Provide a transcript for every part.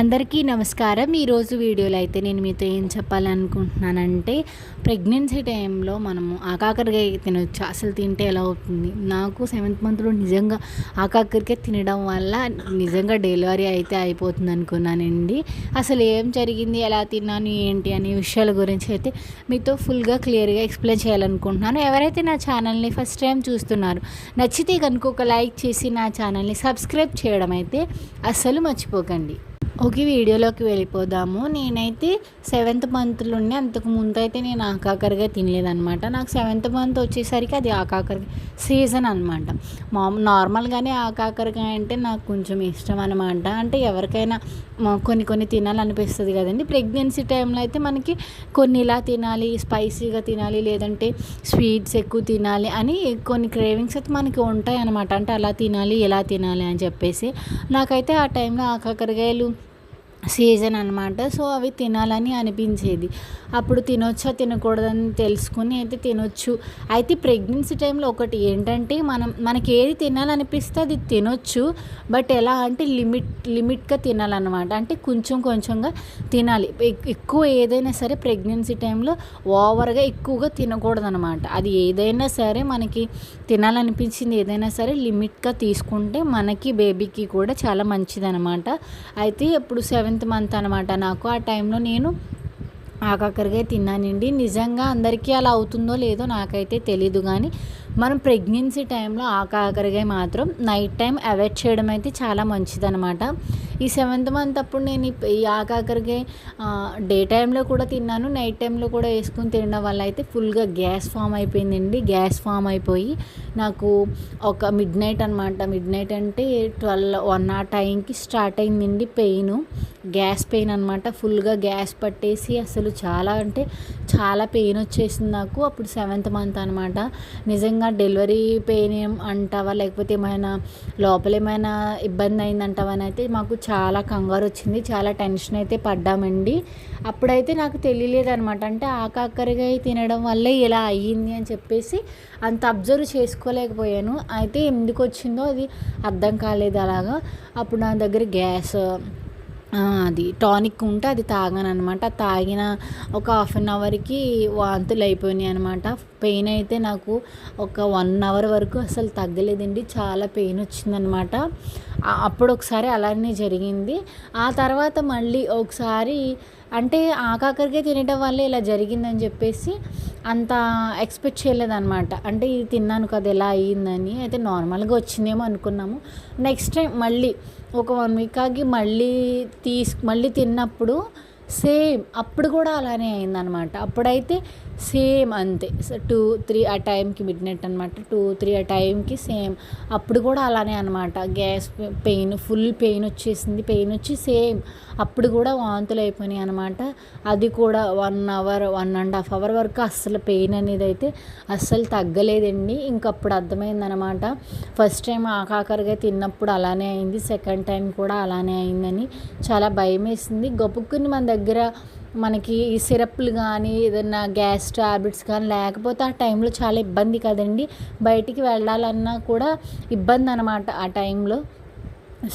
అందరికీ నమస్కారం. ఈరోజు వీడియోలో అయితే నేను మీతో ఏం చెప్పాలనుకుంటున్నానంటే ప్రెగ్నెన్సీ టైంలో మనము ఆకాకరకాయ తినొచ్చు. అసలు తింటే ఎలా అవుతుంది? నాకు సెవెంత్ మంత్లో నిజంగా ఆకాకరకాయ తినడం వల్ల నిజంగా డెలివరీ అయితే అయిపోతుంది అనుకున్నానండి. అసలు ఏం జరిగింది? ఎలా తిన్నాను? ఏంటి? అనే విషయాల గురించి అయితే మీతో ఫుల్గా క్లియర్గా ఎక్స్ప్లెయిన్ చేయాలనుకుంటున్నాను. ఎవరైతే నా ఛానల్ని ఫస్ట్ టైం చూస్తున్నారు నచ్చితే కనుక ఒక లైక్ చేసి నా ఛానల్ని సబ్స్క్రైబ్ చేయడం అయితే అస్సలు మర్చిపోకండి. ఓకే వీడియోలోకి వెళ్ళిపోదాము. నేనైతే సెవెంత్ మంత్లోనే అంతకు ముందు అయితే నేను ఆకాకరగా తినలేదనమాట నాకు సెవెంత్ మంత్ వచ్చేసరికి అది ఆకాకరగా సీజన్ అనమాట మా నార్మల్గానే ఆకాకరకాయ అంటే నాకు కొంచెం ఇష్టం అనమాట అంటే ఎవరికైనా కొన్ని కొన్ని తినాలనిపిస్తుంది కదండి. ప్రెగ్నెన్సీ టైంలో అయితే మనకి కొన్ని ఇలా తినాలి స్పైసీగా తినాలి లేదంటే స్వీట్స్ ఎక్కువ తినాలి అని కొన్ని క్రేవింగ్స్ అయితే మనకి ఉంటాయి అనమాట అంటే అలా తినాలి ఎలా తినాలి అని చెప్పేసి. నాకైతే ఆ టైంలో ఆకాకరకాయలు సీజన్ అనమాట సో అవి తినాలని అనిపించేది. అప్పుడు తినొచ్చా తినకూడదని తెలుసుకుని అయితే తినొచ్చు. అయితే ప్రెగ్నెన్సీ టైంలో ఒకటి ఏంటంటే మనం మనకి ఏది తినాలనిపిస్తే అది తినొచ్చు. బట్ ఎలా అంటే లిమిట్ లిమిట్గా తినాలన్నమాట. అంటే కొంచెం కొంచెంగా తినాలి. ఎక్కువ ఏదైనా సరే ప్రెగ్నెన్సీ టైంలో ఓవర్గా ఎక్కువగా తినకూడదనమాట అది ఏదైనా సరే మనకి తినాలనిపించింది ఏదైనా సరే లిమిట్గా తీసుకుంటే మనకి బేబీకి కూడా చాలా మంచిదనమాట అయితే ఇప్పుడు సెవెన్ సెవెంత్ మంత్ అనమాట నాకు. ఆ టైంలో నేను ఆకాకరకాయ తిన్నానండి. నిజంగా అందరికీ అలా అవుతుందో లేదో నాకైతే తెలీదు కానీ మనం ప్రెగ్నెన్సీ టైంలో ఆకాకరకాయ మాత్రం నైట్ టైం అవాయిడ్ చేయడం అయితే చాలా మంచిదనమాట ఈ సెవెంత్ మంత్ అప్పుడు నేను ఈ ఆకాకరకాయ డే టైంలో కూడా తిన్నాను నైట్ టైంలో కూడా వేసుకుని తినడం వల్ల అయితే ఫుల్గా గ్యాస్ ఫామ్ అయిపోయిందండి. గ్యాస్ ఫామ్ అయిపోయి నాకు ఒక మిడ్ నైట్ అనమాట మిడ్ నైట్ అంటే ట్వెల్వ్ వన్ ఆ టైంకి స్టార్ట్ అయిందండి పెయిన్. గ్యాస్ పెయిన్ అనమాట ఫుల్గా గ్యాస్ పట్టేసి అసలు చాలా అంటే చాలా పెయిన్ వచ్చేసింది నాకు అప్పుడు సెవెంత్ మంత్ అనమాట నిజంగా డెలివరీ పెయిన్ అంటావా? లేకపోతే ఏమైనా లోపల ఏమైనా ఇబ్బంది అయిందంటావా? అని అయితే మాకు చాలా కంగారు వచ్చింది చాలా టెన్షన్ అయితే పడ్డామండి. అప్పుడైతే నాకు తెలియలేదు అనమాట అంటే ఆకాకరిగా తినడం వల్లే ఇలా అయ్యింది అని చెప్పేసి అంత అబ్జర్వ్ చేసుకోలేకపోయాను. అయితే ఎందుకు వచ్చిందో అది అర్థం కాలేదు అలాగా. అప్పుడు నా దగ్గర గ్యాస్ అది టానిక్ ఉంటే అది తాగాను అనమాట తాగిన ఒక హాఫ్ అన్ అవర్కి వాంతులు అయిపోయినాయి అనమాట. పెయిన్ అయితే నాకు ఒక వన్ అవర్ వరకు అసలు తగ్గలేదండి. చాలా పెయిన్ వచ్చిందనమాట. అప్పుడు ఒకసారి అలానే జరిగింది. ఆ తర్వాత మళ్ళీ ఒకసారి అంటే ఆకాకరికే తినడం వల్ల ఇలా జరిగిందని చెప్పేసి అంత ఎక్స్పెక్ట్ చేయలేదన్నమాట. అంటే ఇది తిన్నాను కదా ఎలా అయ్యిందని. అయితే నార్మల్గా వచ్చిందేమో అనుకున్నాము. నెక్స్ట్ టైం మళ్ళీ ఒక వన్ వీక్ ఆగి మళ్ళీ తీసు మళ్ళీ తిన్నప్పుడు సేమ్ అప్పుడు కూడా అలానే అయిందనమాట అప్పుడైతే సేమ్ అంతే. టూ త్రీ ఆ టైంకి మిడ్ నైట్ అనమాట టూ త్రీ ఆ టైంకి సేమ్. అప్పుడు కూడా అలానే అనమాట గ్యాస్ పెయిన్ ఫుల్ పెయిన్ వచ్చేసింది. పెయిన్ వచ్చి సేమ్. అప్పుడు కూడా వాంతులు అయిపోయినాయి అనమాట అది కూడా one hour one and half hour వరకు అస్సలు పెయిన్ అనేది అయితే అస్సలు తగ్గలేదండి. ఇంకప్పుడు అర్థమైందనమాట ఫస్ట్ టైం ఆకాకరగా తిన్నప్పుడు అలానే అయింది. సెకండ్ టైం కూడా అలానే అయిందని చాలా భయం వేసింది గొప్పకుని మన దగ్గర మనకి ఈ సిరప్లు కానీ ఏదన్నా గ్యాస్ ట్యాబ్లెట్స్ కానీ లేకపోతే ఆ టైంలో చాలా ఇబ్బంది కదండి. బయటికి వెళ్ళాలన్నా కూడా ఇబ్బంది అనమాట ఆ టైంలో.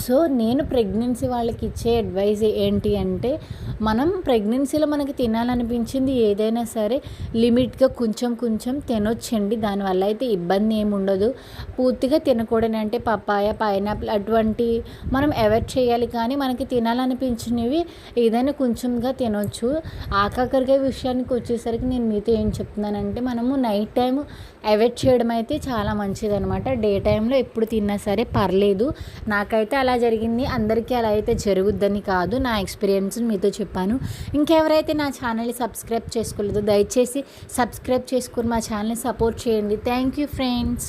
సో నేను ప్రెగ్నెన్సీ వాళ్ళకి ఇచ్చే అడ్వైజ్ ఏంటి అంటే మనం ప్రెగ్నెన్సీలో మనకి తినాలనిపించింది ఏదైనా సరే లిమిట్గా కొంచెం కొంచెం తినొచ్చండి. దానివల్ల అయితే ఇబ్బంది ఏమి ఉండదు. పూర్తిగా తినకూడని అంటే పప్పాయ పైనాపిల్ అటువంటి మనం అవాయిడ్ చేయాలి. కానీ మనకి తినాలనిపించినవి ఏదైనా కొంచెంగా తినొచ్చు. ఆకాకరికాయ విషయానికి వచ్చేసరికి నేను మీతో ఏం చెప్తున్నానంటే మనము నైట్ టైం అవాయిడ్ చేయడం అయితే చాలా మంచిది అనమాట డే టైంలో ఎప్పుడు తిన్నా సరే పర్లేదు. నాకైతే నాకైతే అలా జరిగింది. అందరికీ అలా అయితే జరుగుద్దని కాదు. నా ఎక్స్పీరియన్స్ మీతో చెప్పాను. ఇంకెవరైతే నా ఛానల్ని సబ్స్క్రైబ్ చేసుకోలేదు దయచేసి సబ్స్క్రైబ్ చేసుకుని మా ఛానల్ని సపోర్ట్ చేయండి. Thank you friends.